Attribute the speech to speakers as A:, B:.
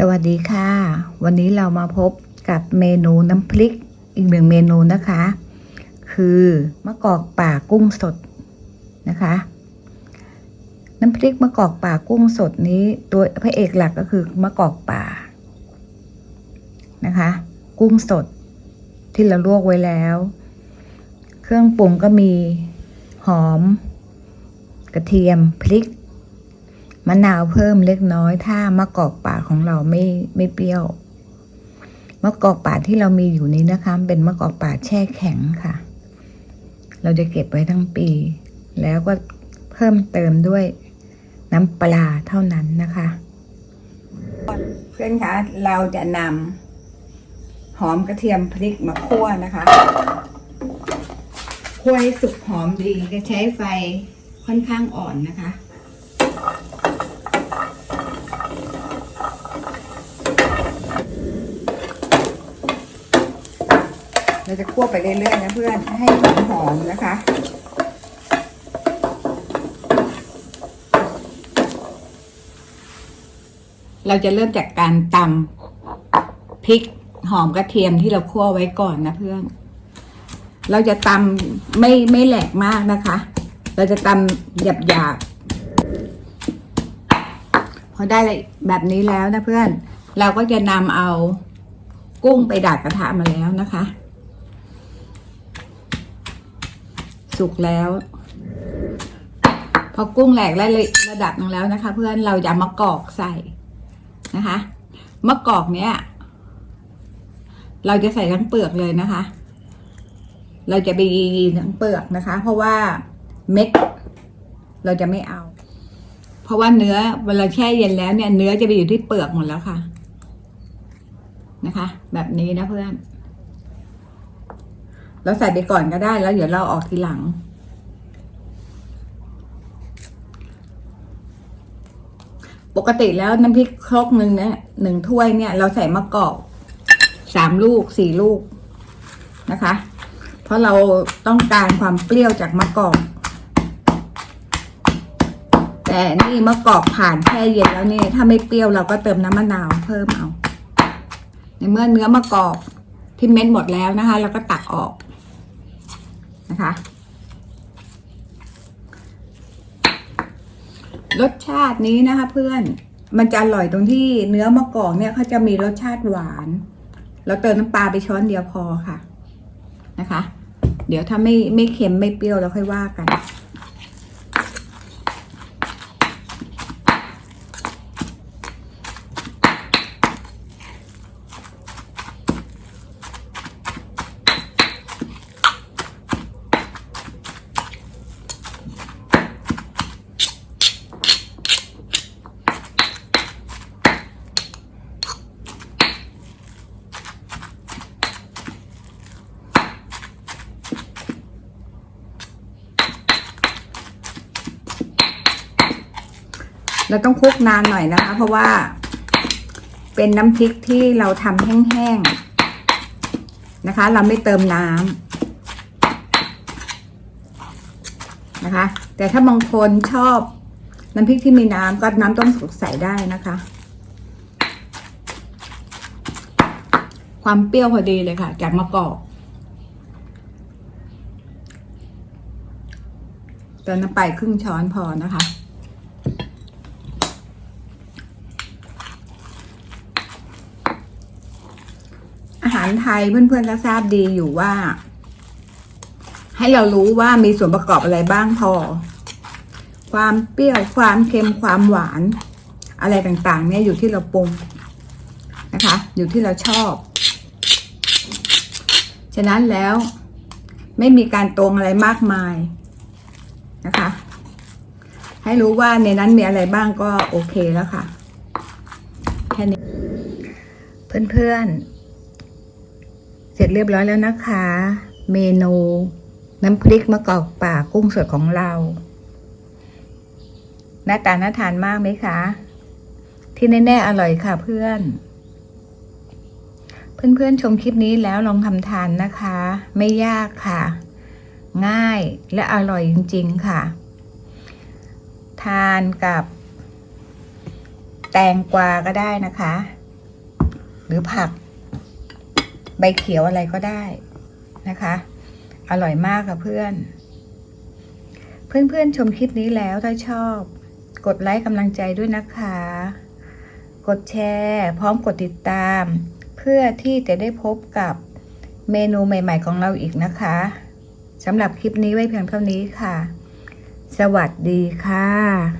A: สวัสดีค่ะ วันนี้เรามาพบกับเมนูน้ำพริกอีกหนึ่งเมนูนะคะ คือมะกอกป่ากุ้งสดนะคะ น้ำพริกมะกอกป่ากุ้งสดนี้ ตัวพระเอกหลักก็คือมะกอกป่านะคะ กุ้งสดที่เราลวกไว้แล้ว เครื่องปรุงก็มีหอม กระเทียมพริก มะนาวเพิ่มเล็กน้อย ถ้ามะกอกป่าของเราไม่ไม่เปรี้ยวมะกอกป่าที่เรามีอยู่นี้นะคะ เป็นมะกอกป่าแช่แข็งค่ะ เราจะเก็บไว้ทั้งปี แล้วก็เพิ่มเติมด้วยน้ำปลาเท่านั้นนะคะ เพื่อนคะเราจะนำหอมกระเทียมพริกมาคั่วนะคะคั่วให้สุกหอมดีจะใช้ไฟค่อนข้างอ่อนนะคะ เราจะคั่วไปเรื่อยๆนะเพื่อนให้หอมๆนะคะเราจะเริ่มจากการตำพริกหอมกระเทียมที่เราคั่วไว้ก่อนนะเพื่อน เราจะตำไม่ไม่แหลกมากนะคะ เราจะตำหยาบๆพอได้แบบนี้แล้วนะเพื่อน เราก็จะนำเอากุ้งไปดาดกระทะมาแล้วนะคะ สุกแล้ว พอกุ้งแหลกได้ระดับหนึงแล้วนะคะ เพื่อนเราจะมากรอกใส่นะคะมะกอกเนี้ยเราจะใส่ทั้งเปลือกเลยนะคะ เราจะไปยีทั้งเปลือกนะคะ เพราะว่าเม็ดเราจะไม่เอา เพราะว่าเนื้อเวลาแช่เย็นแล้วเนี่ย เนื้อจะไปอยู่ที่เปลือกหมดแล้วค่ะ นะคะ แบบนี้นะเพื่อน เราใส่ไปก่อนก็ได้แล้วเดี๋ยวเราออกทีหลัง ปกติแล้วน้ำพริกครกหนึ่งเนี่ยหนึ่งถ้วยเนี่ย เราใส่มะกอกสามลูกสี่ลูกนะคะ เพราะเราต้องการความเปรี้ยวจากมะกอกแต่นี่มะกอกผ่านแช่เย็นแล้วนี่ถ้าไม่เปรี้ยวเราก็เติมน้ำมะนาวเพิ่มเอา ในเมื่อเนื้อมะกอกที่เม็ดหมดแล้วนะคะ เราก็ตักออก นะคะ รสชาตินี้นะคะเพื่อนมันจะอร่อยตรงที่เนื้อมะกอกเนี่ยเขาจะมีรสชาติหวาน เราเติมน้ำปลาไปช้อนเดียวพอค่ะนะคะ เดี๋ยวถ้าไม่ไม่เค็มไม่เปรี้ยวเราค่อยว่ากัน เราต้องคลุกนานหน่อยนะคะ เพราะว่า เป็นน้ำพริกที่เราทำแห้งๆนะคะ เราไม่เติมน้ำนะคะ แต่ถ้าบางคนชอบน้ำพริกที่มีน้ำก็น้ำต้มสุกใส่ได้นะคะ ความเปรี้ยวพอดีเลยค่ะ จากมะกอกเติมน้ำไปครึ่งช้อนพอนะคะารไทยเพื่อนๆก็ทราบดีอยู่ว่า ให้เรารู้ว่ามีส่วนประกอบอะไรบ้างพอ ความเปรี้ยวความเค็มความหวาน อะไรต่างๆ เนี่ยอยู่ที่เราปรุงนะคะ อยู่ที่เราชอบ ฉะนั้นแล้วไม่มีการตวงอะไรมากมายนะคะ ให้รู้ว่าในนั้นมีอะไรบ้างก็โอเคแล้วค่ะ แค่นี้ เพื่อนๆ เสร็จเรียบร้อยแล้วนะคะ เมนูน้ำพริกมะกอกป่ากุ้งสดของเรา หน้าตาน่าทานมากไหมคะ ที่แน่ๆอร่อยค่ะเพื่อน เพื่อนๆชมคลิปนี้แล้วลองทำทานนะคะ ไม่ยากค่ะ ง่ายและอร่อยจริง ๆ ค่ะ ทานกับ แตงกวาก็ได้นะคะ หรือผัก ใบเขียวอะไรก็ได้นะคะ อร่อยมากค่ะเพื่อน เพื่อนๆชมคลิปนี้แล้วถ้าชอบ กดไลค์กำลังใจด้วยนะคะ กดแชร์ พร้อมกดติดตาม เพื่อที่จะได้พบกับเมนูใหม่ ๆ ของเราอีกนะคะสำหรับคลิปนี้ไว้เพียงเท่านี้ค่ะ สวัสดีค่ะ